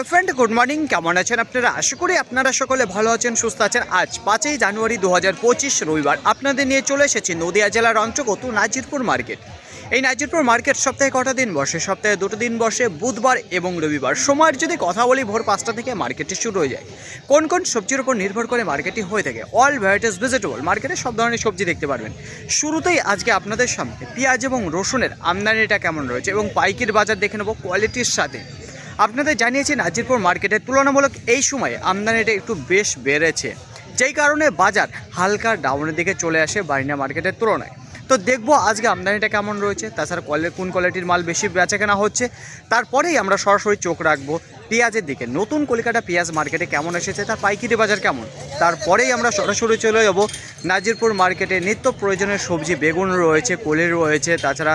Hello friend good morning কেমন আছেন আপনারা? আশা করি আপনারা সকলে ভালো আছেন, সুস্থ আছেন। আজ পাঁচই জানুয়ারি দু হাজার পঁচিশ, রবিবার। আপনাদের নিয়ে চলে এসেছি নদিয়া জেলার অন্তর্গত নাজিরপুর মার্কেট। এই নাজিরপুর মার্কেট সপ্তাহে কটা দিন বসে? সপ্তাহে দুটো দিন বসে, বুধবার এবং রবিবার। সময়ের যদি কথা বলি, ভোর পাঁচটা থেকে মার্কেটটি শুরু হয়ে যায়। কোন কোন সবজির উপর নির্ভর করে মার্কেটটি হয়ে থাকে? অল ভ্যারাইটিস ভেজিটেবল মার্কেটে সব ধরনের সবজি দেখতে পারবেন। শুরুতেই আজকে আপনাদের সামনে পেঁয়াজ এবং রসুনের আমদানিটা কেমন রয়েছে এবং পাইকির বাজার দেখে নেব কোয়ালিটির সাথে। আপনাদের জানিয়েছি নাজিরপুর মার্কেটে তুলনামূলক এই সময়ে আমদানিটা একটু বেশ বেড়েছে। যেই কারণে বাজার হালকা ডাউনের দিকে চলে আসে বারিনা মার্কেটের তুলনায়। তো দেখব আজকে আমদানিটা কেমন রয়েছে, তাছাড়া কোয়ালিটি কোন কোয়ালিটির মাল বেশি বেচা কেনা হচ্ছে, তারপরেই আমরা সরাসরি চোখ রাখব পেঁয়াজের দিকে। নতুন কলিকাতা পেঁয়াজ মার্কেটে কেমন এসেছে, তার পাইকারি বাজার কেমন? তারপরেই আমরা সরাসরি চলে যাব নাজিরপুর মার্কেটে নিত্য প্রয়োজনীয় সবজি, বেগুন রয়েছে, কলি রয়েছে, তাছাড়া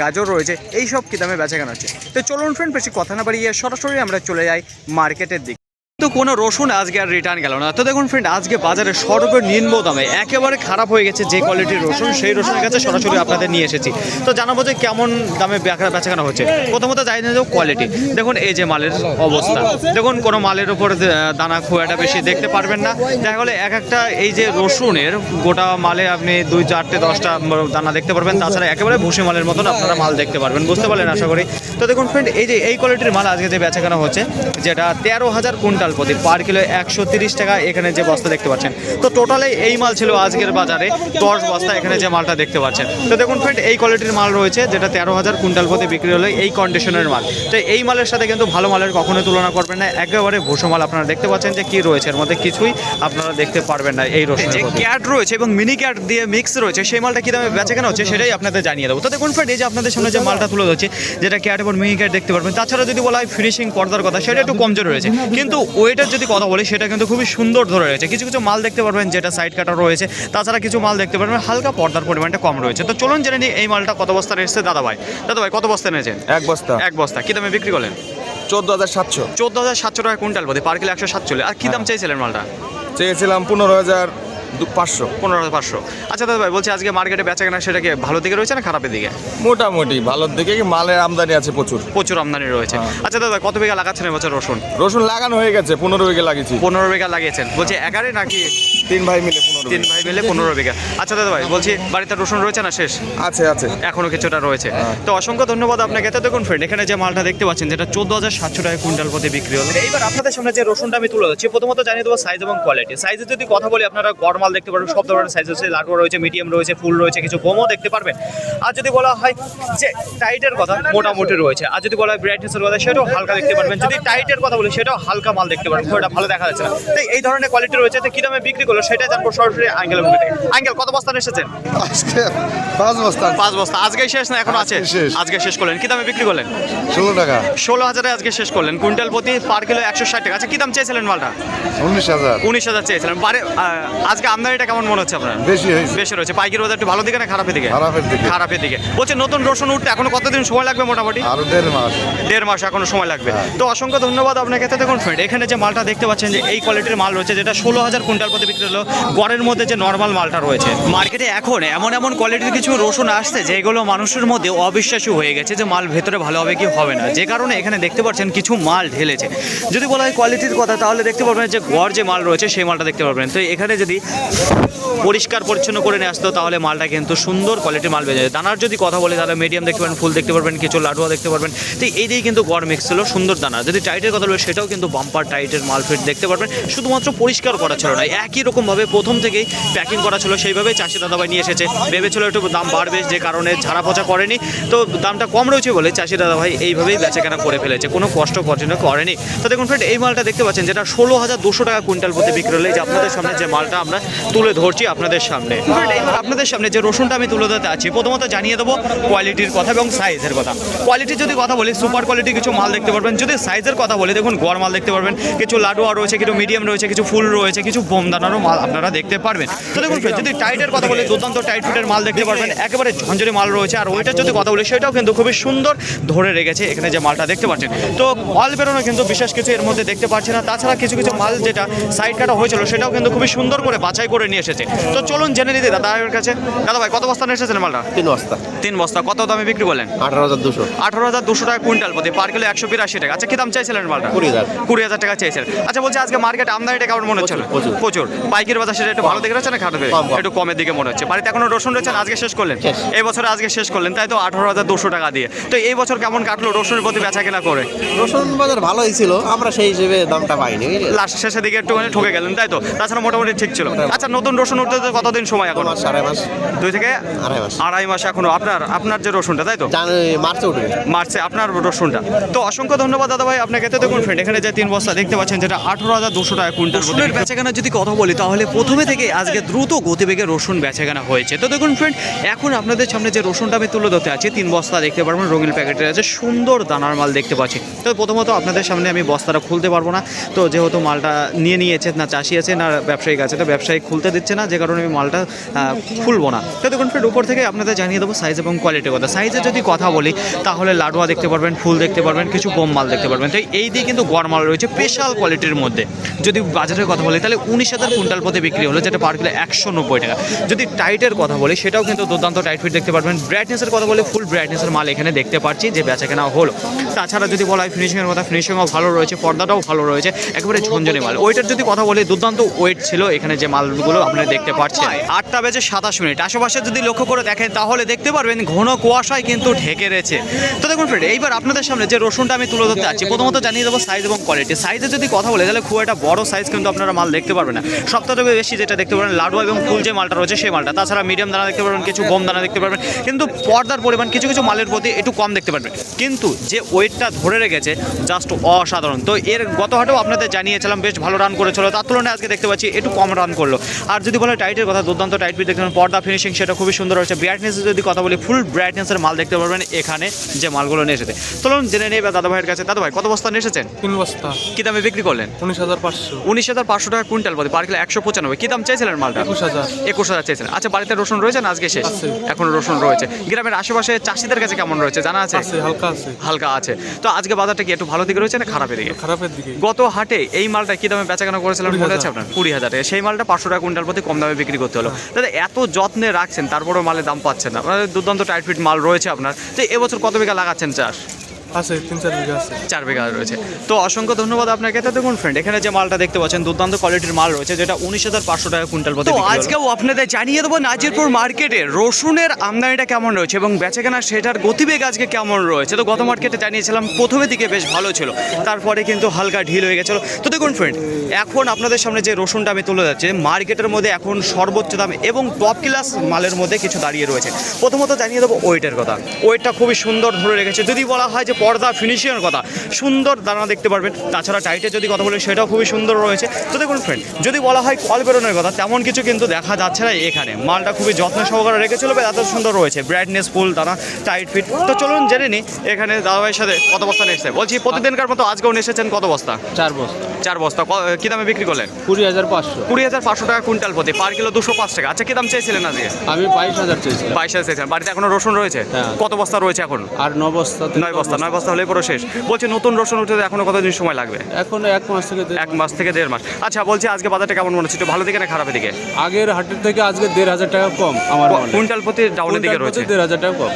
গাজর রয়েছে এই সব কী দামে বেচা কেনা হচ্ছে? তো চলুন ফ্রেন্ড বেশি কথা না বাড়িয়ে সরাসরি আমরা চলে যাই মার্কেটের দিকে। তো কোনো রসুন আজকে আর রিটার্ন গেল না। তো দেখুন ফ্রেন্ড আজকে বাজারে সর্বনিম্ন দামে একেবারে খারাপ হয়ে গেছে যে কোয়ালিটির রসুন, সেই রসুনের কাছে সরাসরি আপনাদের নিয়ে এসেছি। তো জানাব যে কেমন দামে বেচা বেচাকেনা হচ্ছে। প্রথমত জানি না কোয়ালিটি দেখুন, এই যে মালের অবস্থা। দেখুন, কোনো মালের উপর দানা খুব একটা বেশি দেখতে পারবেন না। দেখা গেলে এক একটা এই যে রসুনের গোটা মালে আপনি দুই, চারটে, দশটা দানা দেখতে পারবেন। তাছাড়া একেবারে ভুসি মালের মতন আপনারা মাল দেখতে পারবেন। বুঝতে পারলেন আশা করি। তো দেখুন ফ্রেন্ড এই যে এই কোয়ালিটির মাল আজকে যে বেচাকেনা হচ্ছে, যেটা তেরো হাজার কুইন্টাল প্রতি পার কিলো একশো তিরিশ টাকা এখানে যে বস্তা দেখতে পাচ্ছেন। তো টোটালে এই মাল ছিল আজকের বাজারে দশ বস্তা এখানে যে মালটা দেখতে পাচ্ছেন। তো দেখুন ফ্রেন্ড এই কোয়ালিটির মাল রয়েছে যেটা তেরো হাজার কুইন্টাল প্রতি বিক্রি হলে এই কন্ডিশনের মাল। তো এই মালের সাথে কিন্তু ভালো মালের কখনো তুলনা করবেন না। একেবারে ভুসো মাল আপনারা দেখতে পাচ্ছেন যে কি রয়েছে। এর মধ্যে কিছুই আপনারা দেখতে পারবেন না এই রসুন যে ক্যাট রয়েছে এবং মিনি ক্যাট দিয়ে মিক্স রয়েছে সেই মালটা কি দামে বেচা কেনা হচ্ছে সেটাই আপনাদের জানিয়ে দেবো। তো দেখুন ফ্রেন্ড এই যে আপনাদের সামনে যে মালটা তুলে ধরছে যেটা ক্যাট এবং মিনি ক্যাট দেখতে পারবেন তাছাড়া যদি বলা হয় ফিনিশিং পর্দার কথা সেটা একটু কমজোর রয়েছে। কিন্তু ওয়েটার যদি কথা বলি সেটা কিন্তু খুবই সুন্দর ধরে রয়েছে। কিছু কিছু মাল দেখতে পারবেন যেটা সাইড কাটা রয়েছে। তাছাড়া কিছু মাল দেখতে পারবেন হালকা পর্দার পরিমাণটা কম রয়েছে। তো চলুন জেনে নিই এই মালটা কত বস্তা এসেছে? দাদা ভাই দাদা ভাই কত বস্তা এনেছেন? এক বস্তা। এক বস্তা। কি দামে বিক্রি করলেন? চোদ্দ হাজার সাতশো। চোদ্দ হাজার সাতশো টাকা কুইন্টাল বোধ পার কিলো একশো সাতচল্লিশ। আর কি দাম চাইছিলেন মালটা? চেয়েছিলাম পনেরো হাজার। পাঁচশো। পনেরো পাঁচশো। আচ্ছা দাদা ভাই বলছি আজকে মার্কেটে বেচা কেনা সেটা কি ভালো দিকে রয়েছে না খারাপের দিকে? মোটামুটি ভালোর দিকে কি মালের আমদানি আছে প্রচুর। প্রচুর আমদানি রয়েছে। হ্যাঁ। আচ্ছা দাদা কত বিঘা লাগাচ্ছেন এবছর রসুন? রসুন লাগানো হয়ে গেছে পনেরো বিঘা লাগিয়েছি। পনেরো বিঘা লাগিয়েছেন। বলছি এগারে নাকি তিন ভাই মিলে পনেরো তিন ভাই মিলে পনেরো বিঘা? আচ্ছা দাদা ভাই বলছি বাড়িতে রসুন রয়েছে না শেষ? আছে আছে। এখনও কিছুটা রয়েছে। হ্যাঁ। তো অসংখ্য ধন্যবাদ আপনাকে। তো দেখুন ফ্রেন্ড এখানে যে মালটা দেখতে পাচ্ছেন যেটা চোদ্দ হাজার সাতশো টাকা কুইন্টাল প্রতি বিক্রি হলো। এইবার আপনাদের সামনে যে রসুনটা আমি তুলে ধরছি প্রথমত জানিয়ে দেবো সাইজ এবং কোয়ালিটি সাইজে যদি কথা বলি আপনারা গড় মাল দেখতে পারবেন সব ধরনের সাইজ রয়েছে লাডু রয়েছে মিডিয়াম রয়েছে ফুল রয়েছে কিছু গোমও দেখতে পারবেন। আর যদি বলা হয় যে টাইটের কথা মোটামুটি রয়েছে। আর যদি বলা হয় ব্রাইটনেসের কথা সেটাও হালকা দেখতে পারবেন। যদি টাইটের কথা বলি সেটাও হালকা মাল দেখতে পারবেন। খুব ভালো দেখা যাচ্ছে না। তো এই ধরনের কোয়ালিটি রয়েছে। তো কি দামে বিক্রি করল সেটা জানব সরাসরি থেকে আঙ্গেল কত বস্তা এসেছেন? আজকে পাঁচ বস্তা। পাঁচ বস্তা। আজকে শেষ না এখন আছে? আজকে শেষ। করলেন। কি দামে বিক্রি করলেন? ষোলো টাকা। ষোলো হাজারে আজকে শেষ করলেন। কুইন্টাল প্রতি পার কিলো একশো ষাট টাকা। আচ্ছা কি দাম চেয়েছিলেন মালটা? উনিশ হাজার। উনিশ হাজার চেয়েছিলেন। বারে আজকে আমদানিটা কেমন মনে হচ্ছে আপনার? বেশি হয়েছে। বেশি রয়েছে। পাইকারি বাজার একটু ভালো দিকে না খারাপের দিকে? খারাপের দিকে। খারাপের দিকে। বলছে নতুন রসুন উঠতে এখনও কতদিন সময় লাগবে মোটামুটি? আরও দেড় মাস। দেড় মাস এখনও সময় লাগবে। হ্যাঁ। তো অসংখ্য ধন্যবাদ আপনাকে। তো দেখুন ফ্রেন্ড এখানে যে মালটা দেখতে পাচ্ছেন যে এই কোয়ালিটির মাল রয়েছে যেটা ষোলো হাজার কুইন্টাল প্রতি বিক্রি হলো গড়ের মধ্যে যে নর্মাল মালটা রয়েছে। মার্কেটে এখন এমন এমন কোয়ালিটির কিছু রসুন আসছে যেগুলো মানুষের মধ্যে অবিশ্বাসী হয়ে গেছে যে মাল ভেতরে ভালো হবে কি হবে না। যে কারণে এখানে দেখতে পাচ্ছেন কিছু মাল ঢেলেছে। যদি বলা হয় কোয়ালিটির কথা তাহলে দেখতে পারবেন যে গড় যে মাল রয়েছে সেই মালটা দেখতে পারবেন। তো এখানে যদি পরিষ্কার পরিচ্ছন্ন করে নিয়ে আসতো, তাহলে মালটা কিন্তু সুন্দর কোয়ালিটির মাল বেজে দানার যদি কথা বলি, তাহলে মিডিয়াম দেখতে পারবেন, ফুল দেখতে পারবেন, কিছু লাডুয়া দেখতে পারবেন। তো এই দিয়েই কিন্তু গড় মিক্স ছিল, সুন্দর দানা। যদি টাইটের কথা বলি, সেটাও কিন্তু বাম্পার টাইটের মাল ফিট দেখতে পারবেন। শুধুমাত্র পরিষ্কার করা ছিল না, একই রকমভাবে প্রথম থেকেই প্যাকিং করা ছিল সেইভাবেই চাষি দাদাভাই নিয়ে এসেছে। ভেবেছিল একটু দাম বাড়বে, যে কারণে ঝাড়া পচা করেনি। তো দামটা কম রয়েছে বলে চাষি দাদাভাই এইভাবেই বেচাকেনা করে ফেলেছে, কোনো কষ্ট পর্যন্ত করেনি। তো দেখুন ফ্রেন্ড এই মালটা দেখতে পাচ্ছেন, যেটা ষোলো হাজার দুশো টাকা কুইন্টাল প্রতি বিক্রি হলে যে আপনাদের সামনে যে মালটা আমরা তুলে ধরছি আপনাদের সামনে। আপনাদের সামনে যে রসুনটা আমি তুলে ধরতে আছি, প্রথমত জানিয়ে দেবো কোয়ালিটির কথা এবং সাইজের কথা। কোয়ালিটির যদি কথা বলি সুপার কোয়ালিটি কিছু মাল দেখতে পারবেন। যদি সাইজের কথা বলি, দেখুন গড় মাল দেখতে পারবেন। কিছু লাডুয়া রয়েছে, কিছু মিডিয়াম রয়েছে, কিছু ফুল রয়েছে, কিছু বোমদানারও মাল আপনারা দেখতে পারবেন। তো দেখুন যদি টাইটের কথা বলি, দুর্দান্ত টাইট ফিটের মাল দেখতে পারবেন। একেবারে ঝঞ্ঝরি মাল রয়েছে। আর ওইটার যদি কথা বলি, সেটাও কিন্তু খুবই সুন্দর ধরে রেখেছে এখানে যে মালটা দেখতে পাচ্ছেন। তো মাল বেরোনো কিন্তু বিশেষ কিছু এর মধ্যে দেখতে পাচ্ছি না। তাছাড়া কিছু কিছু মাল যেটা সাইড কাটা হয়েছিল, সেটাও কিন্তু খুবই সুন্দর করে বাদ বাছাই করে নিয়ে এসেছে। তো চলুন জেনে নিতে দাদা কাছে। দাদা ভাই কত বস্তা নিয়ে এসেছেন মালটা? তিন বস্তা। তিন বস্তা কত দামে বিক্রি করলেন? আঠারো হাজার দুশো। আঠারো হাজার দুশো টাকা কুইন্টাল প্রতি পার কিলো একশো বিরাশি টাকা। আচ্ছা কি দাম চাইছিলেন মালটা? কুড়ি হাজার। কুড়ি হাজার টাকা চাইছিলেন। আচ্ছা বলছি আজকে মার্কেট আমদানিটা কেমন মনে হচ্ছে? প্রচুর, পাইকারি বাজার সেটা একটু ভালো দিকে রয়েছে না কম। একটু কমের দিকে মনে হচ্ছে। বাড়িতে এখনও রসুন রয়েছেন আজকে শেষ করলেন? এই বছর আজকে শেষ করলেন তাই তো আঠারো হাজার দুশো টাকা দিয়ে। তো এই বছর কেমন কাটলো রসুনের প্রতি বেচা কেনা করে? রসুন বাজার ভালোই ছিল আমরা সেই হিসেবে দামটা পাইনি লাস্ট শেষের দিকে একটুখানি ঠকে গেলেন তাই তো? তাছাড়া মোটামুটি ঠিক ছিল। আচ্ছা নতুন রসুন উঠতে কতদিন সময় এখন? মাস সাড়ে মাস। দুই থেকে আড়াই মাস। আড়াই মাস এখনও। আপনার আপনার যে রসুনটা তাই তো? মার্চে উঠবে। মার্চে আপনার রসুনটা। তো অসংখ্য ধন্যবাদ দাদা ভাই আপনাকে তো দেখুন ফ্রেন্ড এখানে যে তিন বস্তা দেখতে পাচ্ছেন যেটা আঠারো হাজার দুশো টাকা কুইন্টাল রসুনের বেচাকেনা যদি কথা বলি তাহলে প্রথমে থেকে আজকে দ্রুত গতিবেগে রসুন বেচাকেনা হয়েছে। তো দেখুন ফ্রেন্ড এখন আপনাদের সামনে যে রসুনটা আমি তুলে ধরতে আছি তিন বস্তা দেখতে পারবেন রঙিন প্যাকেটের আছে সুন্দর দানার মাল দেখতে পাচ্ছি। তো প্রথমত আপনাদের সামনে আমি বস্তাটা খুলতে পারব না। তো যেহেতু মালটা নিয়ে নিয়েছে না চাষি আছে না ব্যবসায়িক আছে তো ব্যবসায়ী খুলতে দিচ্ছে না, যে কারণে আমি মালটা খুলবো না। তো দেখুন ফ্রেন্ড উপর থেকে আপনাদের জানিয়ে দেবো সাইজ এবং কোয়ালিটির কথা। সাইজে যদি কথা বলি, তাহলে লাডুয়া দেখতে পারবেন, ফুল দেখতে পারবেন, কিছু বোম মাল দেখতে পারবেন। তো এই দিয়ে কিন্তু গড় মাল রয়েছে স্পেশাল কোয়ালিটির মধ্যে। যদি বাজারের কথা বলি, তাহলে উনিশ হাজার কুইন্টাল পথে বিক্রি হলো, যেটা পার কিলো একশো নব্বই টাকা। যদি টাইটের কথা বলি, সেটাও কিন্তু দুর্দান্ত টাইট ফিট দেখতে পারবেন। ব্রাইটনেসের কথা বলে ফুল ব্রাইটনেসের মাল এখানে দেখতে পাচ্ছি, যে বেচা কেনা হলো। তাছাড়া যদি বলা হয় ফিনিশিংয়ের কথা ফিনিশিংও ভালো রয়েছে, পর্দাটাও ভালো রয়েছে, একেবারে ঝনঝনে মাল। ওইটার যদি কথা বলি, দুর্দান্ত ওয়েট ছিল এখানে যে মালগুলো আপনারা দেখতে পাচ্ছেন। আটটা বেজে সাতাশ মিনিট। আশেপাশে যদি লক্ষ্য করে দেখেন, তাহলে দেখতে পারবেন ঘন কুয়াশায় কিন্তু ঢেকে রয়েছে। তো দেখুন ফ্রেন্ড, এইবার আপনাদের সামনে যে রসুনটা আমি তুলে ধরতে আছি প্রথমত জানিয়ে দেবো সাইজ এবং কোয়ালিটি সাইজে যদি কথা বলে, তাহলে খুব একটা বড় সাইজ কিন্তু আপনারা মাল দেখতে পারবেন না। সবথেকে বেশি যেটা দেখতে পারবেন লাডুয়া এবং ফুল যে মালটা রয়েছে, সেই মালটা। তাছাড়া মিডিয়াম দানা দেখতে পারবেন, কিছু গম দানা দেখতে পারবেন। কিন্তু পর্দার পরিমাণ কিছু কিছু মালের প্রতি একটু কম দেখতে পারবেন। কিন্তু যে ওয়েটটা ধরে রেখেছে জাস্ট অসাধারণ। তো এর গত হাটেও আপনাদের জানিয়েছিলাম, বেশ ভালো রান করেছিল। তার তুলনায় আজকে দেখতে পাচ্ছি, একটু কম রান করল। আর যদি বলে টাইটের কথা দুর্দান্ত টাইট পিট দেখতে পাবেন পর্দা ফিনিশিং সেটা খুবই সুন্দর হয়েছে। ব্রাইটনেসের যদি কথা বলি ফুল ব্রাইটনেসের মাল দেখতে পারবেন এখানে যে মালগুলো নিয়ে এসেছে। চলুন জেনে নেই দাদা ভাইয়ের কাছে। দাদা ভাই কত বস্তা নিয়ে এসেছেন? তিন বস্তা। কি দামে বিক্রি করলেন? উনিশ হাজার পাঁচশো। উনিশ হাজার পাঁচশো টাকা কুইন্টাল প্রতি পার কিলো একশো পঁচানব্বই। কি দাম চাইছিলেন মালটা? একুশ হাজার। একুশ হাজার চাইছিলেন আচ্ছা বাড়িতে রসুন রয়েছে না আজকে শেষ? এখন রসুন রয়েছে। গ্রামের আশেপাশে চাষিদের কাছে কেমন রয়েছে জানা আছে? হালকা আছে। হালকা আছে। তো আজকে বাজারটা কি একটু ভালো দিকে রয়েছে না খারাপের দিকে? খারাপের দিকে। গত হাটে এই মালটা কি দামে বেচাকেনা করেছিলেন কুড়ি মনে আছে আপনার? কুড়ি হাজার সেই মালটা পাঁচশো টাকা কুইন্টাল প্রতি কম দামে বিক্রি করতে হলো। দাদা এত যত্নে রাখছেন তারপরেও মালের দাম পাচ্ছেন না। আপনার দুর্দান্ত টাইট ফিট মাল রয়েছে আপনার। তো এবছর কত বিঘা লাগাচ্ছেন চাষ? আছে তিন চার বিঘা আছে। চার বিঘা রয়েছে। তো অসংখ্য ধন্যবাদ আপনাকে। তো দেখুন ফ্রেন্ড এখানে যে মালটা দেখতে পাচ্ছেন দুর্দান্ত কোয়ালিটির মাল রয়েছে যেটা উনিশ হাজার পাঁচশো টাকা কুইন্টাল প্রতি আজকেও আপনাদের জানিয়ে দেবো নাজিরপুর মার্কেটে রসুনের আমদানিটা কেমন রয়েছে এবং বেচাকেনা সেটার গতিবেগ আজকে কেমন রয়েছে। তো গত মার্কেটে জানিয়েছিলাম প্রথমে দিকে বেশ ভালো ছিল তারপরে কিন্তু হালকা ঢিল হয়ে গেছিল। তো দেখুন ফ্রেন্ড এখন আপনাদের সামনে যে রসুনটা আমি তুলে যাচ্ছে মার্কেটের মধ্যে এখন সর্বোচ্চ দাম এবং টপ ক্লাস মালের মধ্যে কিছু দাঁড়িয়ে রয়েছে। প্রথমত জানিয়ে দেবো ওয়েটের কথা। ওয়েটটা খুবই সুন্দর ধরে রেখেছে। যদি বলা হয় যে পর্দা ফিনিশিংয়ের কথা। সুন্দর দানা দেখতে পারবেন। তাছাড়া টাইটে যদি কথা বলি সেটাও খুবই সুন্দর রয়েছে। তো দেখুন ফ্রেন্ড যদি বলা হয় কল বেরোনোর কথা তেমন কিছু কিন্তু দেখা যাচ্ছে না এখানে। মালটা খুবই যত্ন সহকারে রেখেছিল বা এত সুন্দর রয়েছে। ব্রাইটনেস ফুল দানা টাইট ফিট তো চলুন জেনে নিই এখানে দাদাভাইয়ের সাথে কত বস্তা নিয়ে এসেছে? বলছি প্রতিদিনকার মতো আজকেও নিয়ে এসেছেন কত বস্তা? চার বস্তা। চার বস্তা। ক- দামে বিক্রি করলেন? কুড়ি হাজার পাঁচশো। কুড়ি হাজার পাঁচশো টাকা কুইন্টাল প্রতি। পার কিলো দুশো পাঁচ টাকা। আচ্ছা কি দাম চেয়েছিলেন আজকে? আমি বাইশ হাজার চেয়েছিলাম। বাইশ হাজার চেয়েছেন বাড়িতে এখনও রসুন রয়েছে? হ্যাঁ। কত বস্তা রয়েছে এখন? আর ন বস্তা নয় বস্তা। নয় বস্তা হলে পুরো শেষ। বলছে নতুন রসুন উঠতে এখনও কতদিন সময় লাগবে? এখন এক মাস থেকে এক মাস। থেকে দেড় মাস। আচ্ছা বলছি আজকে বাজারটা কেমন মনে হচ্ছে? একটু ভালো দিকে না খারাপের দিকে? আগের হাটের থেকে আজকে দেড় হাজার টাকা কম আমার কুইন্টাল প্রতি ডাউনের দিকে রয়েছে। দেড় হাজার টাকা কম।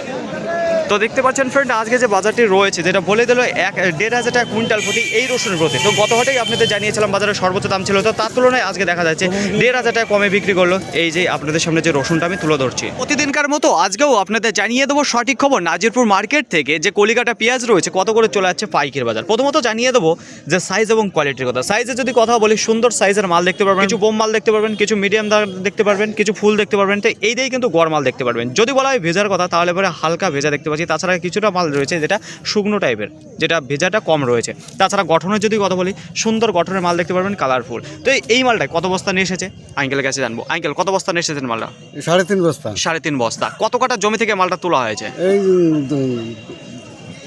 তো দেখতে পাচ্ছেন ফ্রেন্ড আজকে যে বাজারটি রয়েছে, যেটা বলে দিল এক, দেড় হাজার টাকা কুইন্টাল প্রতি এই রসুনের প্রতি তো গত হাটেই আপনাদের জানিয়েছিলাম বাজারের সর্বোচ্চ দাম ছিল, তো তার তুলনায় আজকে দেখা যাচ্ছে দেড় হাজার টাকা কমে বিক্রি করল। এই যে আপনাদের সামনে যে রসুনটা আমি তুলে ধরছি। প্রতিদিনকার মতো আজকেও আপনাদের জানিয়ে দেবো সঠিক খবর নাজিরপুর মার্কেট থেকে যে কলিকাটা পেঁয়াজ রয়েছে, কত করে চলে যাচ্ছে পাইকের বাজার। প্রথমত জানিয়ে দেবো যে সাইজ এবং কোয়ালিটির কথা। সাইজে যদি কথা বলি, সুন্দর সাইজের মাল দেখতে পারবেন, কিছু বোম মাল দেখতে পারবেন, কিছু মিডিয়াম দেখতে পারবেন, কিছু ফুল দেখতে পারবেন, তো এই দিয়েই কিন্তু গড় মাল দেখতে পারবেন। যদি বলা হয় ভেজার কথা, তাহলে পরে হালকা ভেজা দেখতে পাচ্ছি তাছাড়া কিছুটা মাল রয়েছে যেটা শুকনো টাইপের যেটা ভেজাটা কম রয়েছে। তাছাড়া গঠনের যদি কথা বলি সুন্দর গঠনের মাল দেখতে পারবেন কালারফুল তো এই- এই মালটায় কত বস্তা নিয়ে এসেছে? আঙ্কেলের কাছে জানব। আঙ্কেল কত বস্তা নিয়ে এসেছেন মালটা? সাড়ে তিন বস্তা। সাড়ে তিন বস্তা। কত কাটা জমি থেকে মালটা তোলা হয়েছে? এই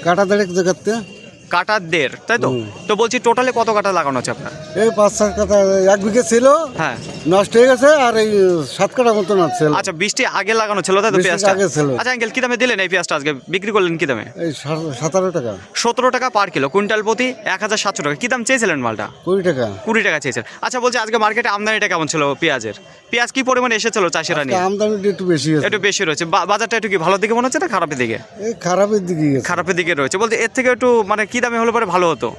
কাটা দেড়েক জায়গাতে। কাটার দেড় তাই তো? তো বলছি টোটালে কত কাটা লাগানো আছে আপনার? এই পাঁচ সাত কাঠা এক বিঘে ছিল হ্যাঁ। নষ্ট হয়ে গেছে আর এই সাত কাঠা মতন আছে আচ্ছা বৃষ্টি আগে লাগানো ছিল তাই তো পেঁয়াজটা? আগে ছিল। আচ্ছা আঙ্কেল কি দামে দিলেন এই পেঁয়াজটা আজকে? বিক্রি করলেন কি দামে? এই সতেরো টাকা। সতেরো টাকা পার কিলো কুইন্টাল প্রতি এক হাজার সাতশো টাকা। কি দাম চেয়েছিলেন মালটা? কুড়ি টাকা। কুড়ি টাকা চেয়েছেন আচ্ছা বলছি আজকে মার্কেটে আমদানিটা কেমন ছিল পেঁয়াজের? পেঁয়াজ কি পরিমাণে এসেছিল চাষিরা নিয়ে? আমদানিটা একটু বেশি আছে। একটু বেশি রয়েছে। বাজারটা একটু কি ভালো দিকে মনে হচ্ছে না খারাপের দিকে? এই খারাপের দিকে খারাপের দিকে রয়েছে। বলতে এর থেকে একটু মানে কি দামে হলে পরে ভালো হতো।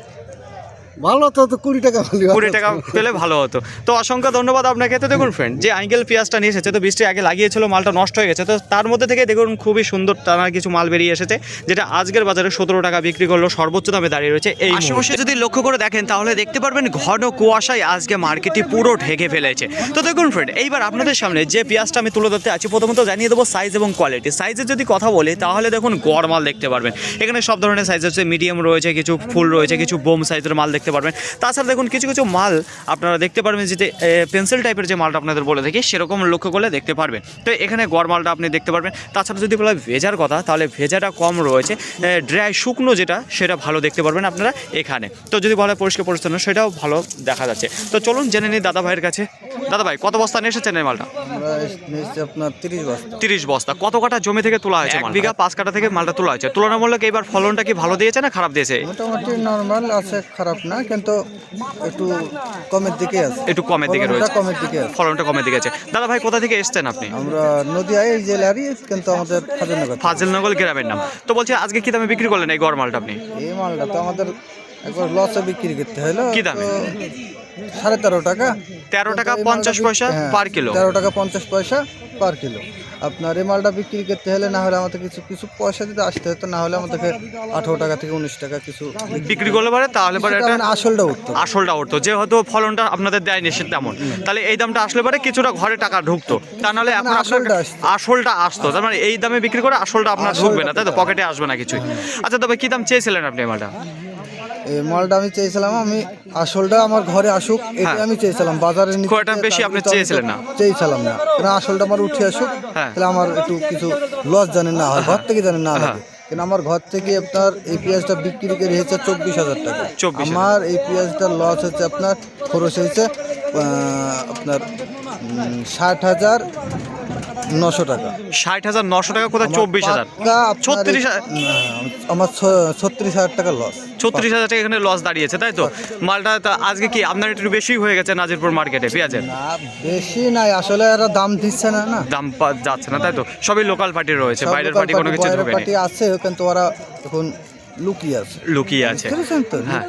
ভালো তো তো কুড়ি টাকা কুড়ি টাকা পেলে ভালো হতো। তো অসংখ্য ধন্যবাদ আপনাকে। তো দেখুন ফ্রেন্ড যে আঙ্কেল পেঁয়াজটা নিয়ে এসেছে তো বৃষ্টি আগে লাগিয়েছিল মালটা নষ্ট হয়ে গেছে। তো তার মধ্যে থেকে দেখুন খুবই সুন্দর টানা কিছু মাল বেরিয়ে এসেছে যেটা আজকের বাজারে সতেরো টাকা বিক্রি করল। সর্বোচ্চ দামে দাঁড়িয়ে রয়েছে এই আশেপাশে যদি লক্ষ্য করে দেখেন তাহলে দেখতে পারবেন ঘন কুয়াশায় আজকে মার্কেটটি পুরো ঢেকে ফেলেছে। তো দেখুন ফ্রেন্ড এইবার আপনাদের সামনে যে পেঁয়াজটা আমি তুলে ধরতে আছি প্রথমত জানিয়ে দেবো সাইজ এবং কোয়ালিটি সাইজের যদি কথা বলি তাহলে দেখুন গড় মাল দেখতে পারবেন। এখানে সব ধরনের সাইজ আছে মিডিয়াম রয়েছে কিছু ফুল রয়েছে কিছু বোম সাইজের মাল দেখতে পারবেন। তাছাড়া দেখুন কিছু কিছু মাল আপনারা দেখতে পারবেন যে পেন্সিল টাইপের যে মালটা আপনাদের বলে থাকি সেরকম লক্ষ্য করলে দেখতে পারবেন। তো এখানে গড় মালটা আপনি দেখতে পারবেন। তাছাড়া যদি বলা ভেজার কথা তাহলে ভেজাটা কম রয়েছে। ড্রাই শুকনো যেটা সেটা ভালো দেখতে পারবেন আপনারা এখানে। তো যদি বলা হয় পরিষ্কার পরিচ্ছন্ন সেটাও ভালো দেখা যাচ্ছে। তো চলুন জেনে নিই দাদা ভাইয়ের কাছে। দাদা ভাই কত বস্তা নিয়ে এসেছেন এই মালটা? আপনার তিরিশ বস্তা। তিরিশ বস্তা। কত কাটা জমি থেকে তোলা হয়েছে এক বিঘা পাঁচ কাটা থেকে মালটা তোলা হয়েছে। তুলনামূলক এবার ফলনটা কি ভালো দিয়েছে না খারাপ দিয়েছে? মোটামুটি নর্মাল আছে খারাপ না। কিন্তু একটু কমের দিকে আছে। একটু কমের দিকে রয়েছে। কমের দিকে আছে। ফলনটা কমের দিকে আছে। দাদা ভাই কোথা থেকে এসেছেন আপনি? আমরা নদিয়ায় এই জেলারই কিন্তু আমাদের ফাজলনগর ফাজিলনগর গ্রামের নাম। তো বলছি আজকে কি দামে বিক্রি করলেন এই গড় মালটা আপনি? এই মালটা তো আমাদের একবার লসে বিক্রি করতে হলো। কি দামে? সাড়ে তেরো টাকা। তেরো টাকা পঞ্চাশ পয়সা হ্যাঁ, পার কিলো তেরো টাকা পঞ্চাশ পয়সা পার কিলো আপনার এই মালটা বিক্রি করতে হলে না হলে আমাদের কিছু কিছু পয়সা দিতে আসতে হতো না হলে আমাদেরকে আঠারো টাকা থেকে উনিশ টাকা কিছু বিক্রি করলে পারে তাহলে পরে এটা মানে আসলটা উঠতো। আসলটা উঠতো। যে হয়তো ফলনটা আপনাদের দেয়নি সে তেমন। তাহলে এই দামটা আসলে পরে কিছুটা ঘরে টাকা ঢুকতো। তা নাহলে এখন আপনার আসলটা আসতো। আসলটা আসতো। তার মানে এই দামে বিক্রি করে আসলটা আপনার ঢুকবে না তাই তো? পকেটে আসবে না কিছুই। আচ্ছা তবে কি দাম চেয়েছিলেন আপনি এই মালটা? এই মালটা আমি চেয়েছিলাম আমি আসলটা আমার ঘরে আসুক এটা হ্যাঁ। আমি চেয়েছিলাম বাজারে নিতে একটা বেশি আপনি চেয়েছিলেন না। চেয়েছিলাম না কারণ আসলটা আমার উঠে আসুক হ্যাঁ। তাহলে আমার একটু কিছু লস জানেন না হয় ঘর থেকে জানেন না হ্যাঁ। লাগে কিন্তু আমার ঘর থেকে আপনার এই পেঁয়াজটা বিক্রি করে হয়েছে চব্বিশ হাজার টাকা আমার এই পেঁয়াজটার লস হচ্ছে আপনার খরচ হয়েছে আপনার ষাট হাজার নশো টাকা। ষাট হাজার নশো টাকা কোথায় চব্বিশ হাজার? ছত্রিশ আমার ছত্রিশ হাজার টাকা লস ছত্রিশ হাজার টাকা এখানে লস দাঁড়িয়েছে তাই তো? মালটা আজকে কি আপনার একটু বেশি হয়ে গেছে নাজিরপুর মার্কেটে পেঁয়াজের? বেশি নাই আসলে এরা দাম দিচ্ছে না না। দাম যাচ্ছে না তাই তো? সবই লোকাল পার্টি রয়েছে বাইরের পার্টি কোনো কিছু আছে কিন্তু ওরা এখন লুকিয়ে আছে। লুকিয়ে হ্যাঁ।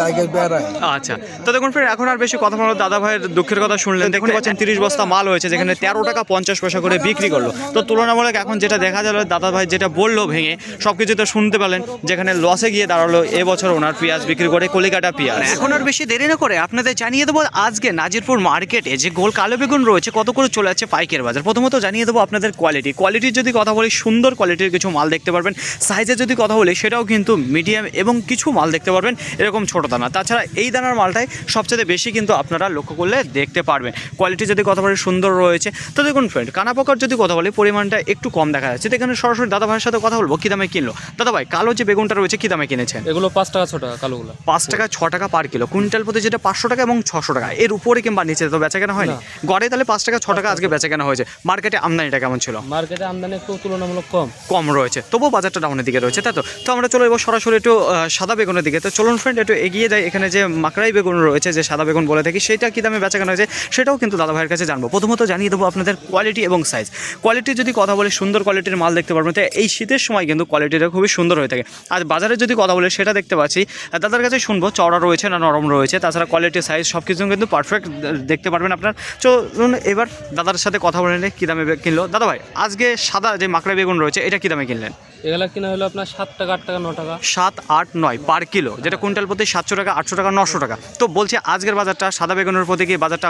জায়গায় বেড়ায়। আচ্ছা। তো দেখুন ফ্রেন্ড এখন আর বেশি কথা বলো দাদা ভাইয়ের দুঃখের কথা শুনলেন। দেখতে পাচ্ছেন তিরিশ বস্তা মাল হয়েছে যেখানে তেরো টাকা পঞ্চাশ পয়সা করে বিক্রি করল। তো তুলনামূলক এখন যেটা দেখা গেল দাদা ভাই যেটা বলল ভেঙে সব কিছু তো শুনতে পেলেন যেখানে লসে গিয়ে দাঁড়াল এবছর ওনার পেঁয়াজ বিক্রি করে কলিকাটা পেঁয়াজ। এখন আর বেশি দেরি না করে আপনাদের জানিয়ে দেবো আজকে নাজিরপুর মার্কেটে যে গোল কালো বেগুন রয়েছে কত করে চলে যাচ্ছে পাইকের বাজার? প্রথমত জানিয়ে দেবো আপনাদের কোয়ালিটি কোয়ালিটির যদি কথা বলি সুন্দর কোয়ালিটির কিছু মাল দেখতে পারবেন। সাইজের যদি কথা বলি সেটাও কিন্তু মিডিয়াম এবং কিছু মাল দেখতে পারবেন এরকম ছোটো দানা। তাছাড়া এই দানার মালটাই সবচেয়ে বেশি কিন্তু আপনারা লক্ষ্য করলে দেখতে পারবেন। কোয়ালিটি যদি কথা বলি সুন্দর রয়েছে তো দেখুন ফ্রেন্ড কানা পোকার যদি কথা বলি পরিমাণটা একটু কম দেখা যাচ্ছে। তো এখানে সরাসরি দাদা ভাইয়ের সাথে কথা বলব কী দামে কিনলো? দাদা ভাই কালো যে বেগুনটা রয়েছে কী দামে কিনেছেন? এগুলো পাঁচ টাকা ছ টাকা কালোগুলো। পাঁচ টাকা ছ টাকা পার কিলো। কুইন্টাল প্রতি যেটা পাঁচশো টাকা এবং ছশো টাকা। এর উপরে কিংবা নিচে তো বেচা কেনা হয়নি। গড়ে তাহলে পাঁচ টাকা ছ টাকা আজকে বেচা কেনা হয়েছে। মার্কেটে আমদানিটা কেমন ছিল? মার্কেটে আমদানি একটু তুলনামূলক কম। কম রয়েছে। তবুও বাজারটা ডাউনের দিকে রয়েছে তাই তো? তো আমরা চলো এবার সরাসরি একটু সাদা বেগুনের দিকে। তো চলুন ফ্রেন্ড একটু এগিয়ে যাই। এখানে যে মাকড়াই বেগুন রয়েছে, যে সাদা বেগুন বলে থাকি সেটা কী দামে বেচা কেনা হয়েছে, সেটাও কিন্তু দাদা ভাইয়ের কাছে জানব। প্রথমত জানিয়ে দেবো আপনাদের কোয়ালিটি এবং সাইজ কোয়ালিটি যদি কথা বলে সুন্দর কোয়ালিটির মাল দেখতে পারবেন, তো এই শীতের সময় কিন্তু কোয়ালিটিটা খুবই সুন্দর হয়ে থাকে। আর বাজারে যদি কথা বলে সেটা দেখতে পাচ্ছি দাদার কাছে শুনব, চওড়া রয়েছে না নরম রয়েছে, তাছাড়া কোয়ালিটি সাইজ সব কিছু কিন্তু পারফেক্ট দেখতে পারবেন আপনার। চলুন এবার দাদার সাথে কথা বলে নিয়ে কী দামে কিনলো। দাদা ভাই আজকে সাদা যে মাকড়া বেগুন রয়েছে, এটা কী দামে কিনলেন? এগুলা কিনা হলো আপনার সাত টাকা আট টাকা ন টাকা। সাত আট নয় পার কিলো যেটা কুইন্টাল প্রতি সাতশো টাকা আটশো টাকা নশো টাকা। তো বলছে আজকের বাজারটা সাদা বেগুনের প্রতি কি বাজারটা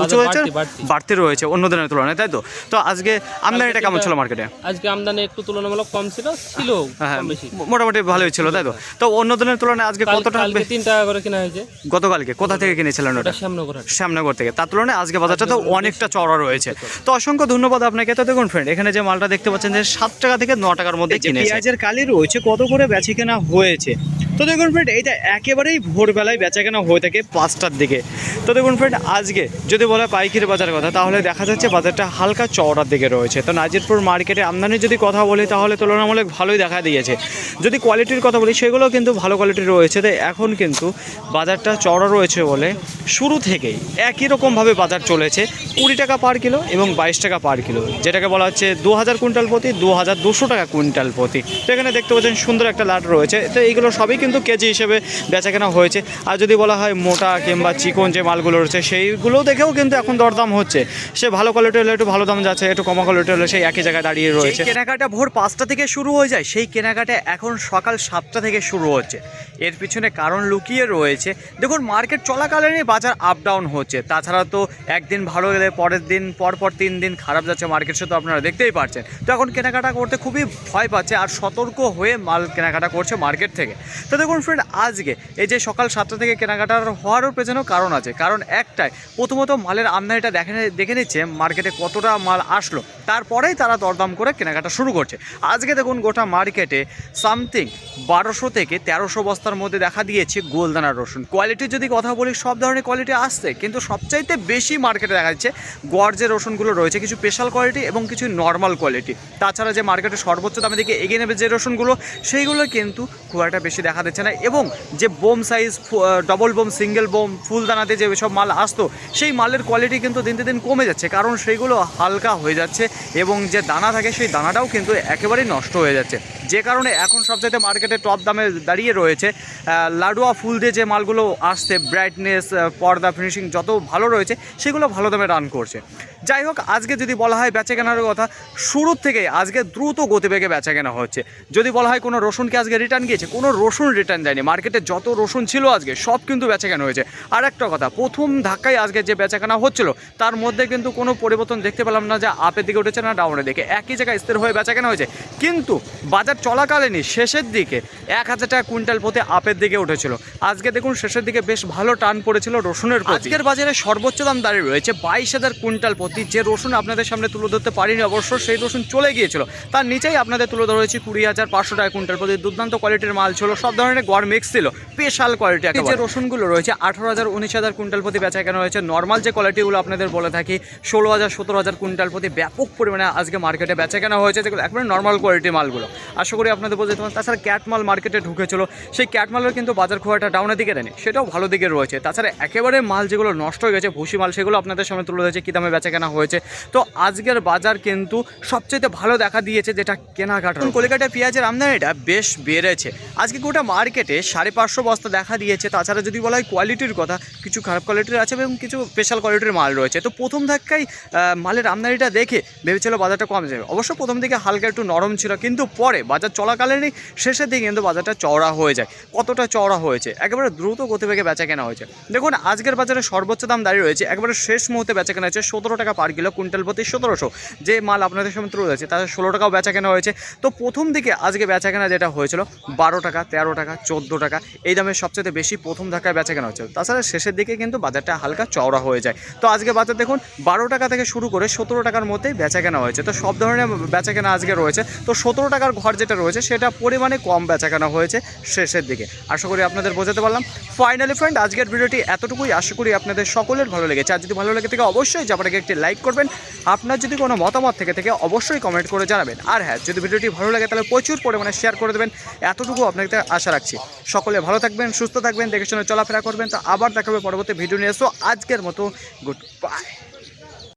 উঁচু হয়েছে? বাড়তি, রয়েছে অন্য দিনের তুলনায় তাই তো? তো আজকে আমদানিটা কেমন ছিল মার্কেটে আজকে আমদানি একটু তুলনামূলক কম ছিল ছিল হ্যাঁ বেশি। মোটামুটি ভালোই ছিল তাই তো? তো অন্য দিনের তুলনায় আজকে কতটা কালকে তিন টাকা করে কেনা হয়েছে। গতকালকে কোথা থেকে কিনেছিলেন ওটা? শ্যামনগর শ্যামনগর থেকে। তার তুলনায় আজকে বাজারটা তো অনেকটা চড়া রয়েছে। তো অসংখ্য ধন্যবাদ আপনাকে। তো দেখুন ফ্রেন্ড এখানে যে মালটা দেখতে পাচ্ছেন যে সাত টাকা থেকে ন টাকার মধ্যে কিনে পেঁয়াজের কালি রয়েছে কত করে বেছে কেনা হয়েছে? তো দেখুন ফ্রেন্ড এইটা একেবারেই ভোরবেলায় বেচা কেনা হয়ে থাকে পাঁচটার দিকে। তো দেখুন ফ্রেন্ড আজকে যদি বলা পাইকারি বাজারের কথা, তাহলে দেখা যাচ্ছে বাজারটা হালকা চওড়ার দিকে রয়েছে। তো নাজিরপুর মার্কেটে আমদানির যদি কথা বলি, তাহলে তুলনামূলক ভালোই দেখা দিয়েছে। যদি কোয়ালিটির কথা বলি, সেগুলো কিন্তু ভালো কোয়ালিটির রয়েছে। তো এখন কিন্তু বাজারটা চওড়া রয়েছে বলে শুরু থেকেই একই রকমভাবে বাজার চলেছে। কুড়ি টাকা পার কিলো এবং বাইশ টাকা পার কিলো যেটাকে বলা হচ্ছে দু হাজার কুইন্টাল প্রতি দু হাজার দুশো টাকা কুইন্টাল প্রতি। তো এখানে দেখতে পাচ্ছেন সুন্দর একটা লাট রয়েছে। তো এইগুলো সবই কিন্তু কেজি হিসেবে বেচা কেনা হয়েছে। আর যদি বলা হয় মোটা কিংবা চিকন যে মালগুলো রয়েছে সেইগুলো দেখেও কিন্তু এখন দরদাম হচ্ছে। সে ভালো কোয়ালিটি হলে একটু ভালো দাম যাচ্ছে একটু কমা কোয়ালিটি হলে সেই একই জায়গায় দাঁড়িয়ে রয়েছে। কেনাকাটা ভোর পাঁচটা থেকে শুরু হয়ে যায় সেই কেনাকাটা এখন সকাল সাতটা থেকে শুরু হচ্ছে। এর পিছনে কারণ লুকিয়ে রয়েছে। দেখুন মার্কেট চলাকালীনই বাজার আপ ডাউন হচ্ছে। তাছাড়া তো একদিন ভালো গেলে পরের দিন পর পর তিন দিন খারাপ যাচ্ছে মার্কেট সে তো আপনারা দেখতেই পাচ্ছেন তো এখন কেনাকাটা করতে খুবই ভয় পাচ্ছে আর সতর্ক হয়ে মাল কেনাকাটা করছে মার্কেট থেকে। তো দেখুন ফ্রেন্ড আজকে এই যে সকাল সাতটা থেকে কেনাকাটার হওয়ারও পেছনেও কারণ আছে। কারণ একটাই, প্রথমত মালের আমদানিটা দেখে দেখে নিচ্ছে মার্কেটে কতটা মাল আসলো। তারপরেই তারা দরদাম করে কেনাকাটা শুরু করছে। আজকে দেখুন গোটা মার্কেটে সামথিং বারোশো থেকে তেরোশো বস্তার মধ্যে দেখা দিয়েছে গোলদানার রসুন। কোয়ালিটির যদি কথা বলি, সব ধরনের কোয়ালিটি আসছে, কিন্তু সবচাইতে বেশি মার্কেটে দেখা যাচ্ছে গড় যে রসুনগুলো রয়েছে, কিছু স্পেশাল কোয়ালিটি এবং কিছু নর্মাল কোয়ালিটি তাছাড়া যে মার্কেটে সর্বোচ্চ দামে দিকে এগিয়ে নেবে যে রসুনগুলো, সেইগুলো কিন্তু খুব একটা বেশি দেখা দিচ্ছে না এবং যে bomb size double bomb single bomb, ফুলদানাতে যে সব মাল আসতো, সেই মালের কোয়ালিটি কিন্তু দিন দিন কমে যাচ্ছে। কারণ সেইগুলো হালকা হয়ে যাচ্ছে এবং যে দানা থাকে, সেই দানাটাও কিন্তু একেবারেই নষ্ট হয়ে যাচ্ছে। যে কারণে এখন সবচাইতে মার্কেটে টপ দামে দাঁড়িয়ে রয়েছে লাডুয়া ফুল দিয়ে যে মালগুলো আসছে ব্রাইটনেস পর্দা ফিনিশিং যত ভালো রয়েছে, সেগুলো ভালো দামে রান করছে। যাই হোক, আজকে যদি বলা হয় বেচা কেনার কথা, শুরুর থেকে আজকে দ্রুত গতিবেগে বেচা কেনা হচ্ছে। যদি বলা হয় কোনো রসুনকে আজকে রিটার্ন গিয়েছে, কোনো রসুন রিটার্ন দেয়নি। মার্কেটে যত রসুন ছিল আজকে, সব কিন্তু বেচা কেনা হয়েছে। আর একটা কথা, প্রথম ধাক্কায় আজকে যে বেচা কেনা হচ্ছিল, তার মধ্যে কিন্তু কোনো পরিবর্তন দেখতে পেলাম না যে আপের দিকে উঠেছে না ডাউনের দিকে। একই জায়গায় স্থির হয়ে বেচা কেনা হয়েছে। কিন্তু বাজার চলাকালীনই শেষের দিকে এক হাজার টাকা কুইন্টাল প্রতি আপের দিকে উঠেছিল। আজকে দেখুন শেষের দিকে বেশ ভালো টান পড়েছিল রসুনের। আজকের বাজারে সর্বোচ্চ দাম দাঁড়িয়ে রয়েছে বাইশ হাজার কুইন্টাল প্রতি। যে রসুন আপনাদের সামনে তুলে ধরতে পারিনি অবশ্য, সেই রসুন চলে গিয়েছিল। তার নিচেই আপনাদের তুলে ধরা হয়েছে কুড়ি হাজার পাঁচশো টাকা কুইন্টাল প্রতি। দুর্দান্ত কোয়ালিটির মাল ছিল, সব ধরনের গড় মিক্স ছিল। স্পেশাল কোয়ালিটি যে রসুনগুলো রয়েছে আঠারো হাজার উনিশ হাজার কুইন্টাল প্রতি বেচা কেনা হয়েছে। নর্মাল যে কোয়ালিটিগুলো আপনাদের বলে থাকি ষোলো হাজার সতেরো হাজার কুইন্টাল প্রতি ব্যাপক পরিমাণে আজকে মার্কেটে বেচা কেনা হয়েছে। যেগুলো একবারে নর্মাল কোয়ালিটির মালগুলো। আশা করি আপনাদের বলতে পারেন তাছাড়া ক্যাট মাল মার্কেটে ঢুকেছিল। সেই ক্যাট মালের কিন্তু বাজার খুব একটা ডাউনের দিকে নেই সেটাও ভালো দিকে রয়েছে। তাছাড়া একেবারে মাল যেগুলো নষ্ট হয়ে গেছে ভুসি মাল সেগুলো আপনাদের সামনে তুলে ধরেছে কী দামে বেচা কেনা হয়েছে। তো আজকের বাজার কিন্তু সবচেয়ে ভালো দেখা দিয়েছে যেটা কেনাকাটা কলিকাতায় পেঁয়াজের আমদানিটা বেশ বেড়েছে। আজকে গোটা মার্কেটে সাড়ে পাঁচশো বস্তা দেখা দিয়েছে। তাছাড়া যদি বলা হয় কোয়ালিটির কথা, কিছু খারাপ কোয়ালিটির আছে এবং কিছু স্পেশাল কোয়ালিটির মাল রয়েছে। তো প্রথম ধাক্কায় মালের আমদানিটা দেখে ভেবেছিল বাজারটা কম যাবে। অবশ্য প্রথম দিকে হালকা একটু নরম ছিল, কিন্তু পরে বাজার চলাকালীনই শেষের দিকে কিন্তু বাজারটা চওড়া হয়ে যায়। কতটা চওড়া হয়েছে? একেবারে দ্রুত গতিবেগে বেচা কেনা হয়েছে। দেখুন, আজকের বাজারে সর্বোচ্চ দাম দাঁড়িয়ে রয়েছে, একেবারে শেষ মুহূর্তে বেচা কেনা হয়েছে সতেরো টাকা পার কিলো কুইন্টাল প্রতি সতেরোশো। যে মাল আপনাদের সামনে তুলে রয়েছে তাদের ষোলো টাকাও বেচা কেনা হয়েছে। তো প্রথম দিকে আজকে বেচা কেনা যেটা হয়েছিল, বারো টাকা, তেরো টাকা চোদ্দ টাকা। এই দামে সবচেয়ে বেশি প্রথম ধাক্কায় বেচা কেনা হচ্ছে। তাছাড়া শেষের দিকে কিন্তু বাজারটা হালকা চওড়া হয়ে যায়। তো আজকে বাজার দেখুন, বারো টাকা থেকে শুরু করে সতেরো টাকার মধ্যেই বেচা কেনা হয়েছে। তো সব ধরনের বেচা কেনা আজকে রয়েছে। তো সতেরো টাকার ঘর যেটা রয়েছে, সেটা পরিমাণে কম বেচা কেনা হয়েছে শেষের দিকে। আশা করি আপনাদের বোঝাতে পারলাম। ফাইনালি ফ্রেন্ড আজকের ভিডিওটি এতটুকুই। আশা করি আপনাদের সকলের ভালো লেগেছে। আর যদি ভালো লেগে থেকে, অবশ্যই যাবারকে একটি লাইক করবেন। আপনার যদি কোনো মতামত থেকে থেকে, অবশ্যই কমেন্ট করে জানাবেন। আর হ্যাঁ যদি ভিডিওটি ভালো লাগে, তাহলে প্রচুর পরিমাণে শেয়ার করে দেবেন। এতটুকু আপনাকে আশা রাখছি। সকলে ভালো থাকবেন, সুস্থ থাকবেন, দেখে শুনে চলাফেরা করবেন। তো আবার দেখাবে পরবর্তী ভিডিও নিয়ে। এসো আজকের মতো গুড বাই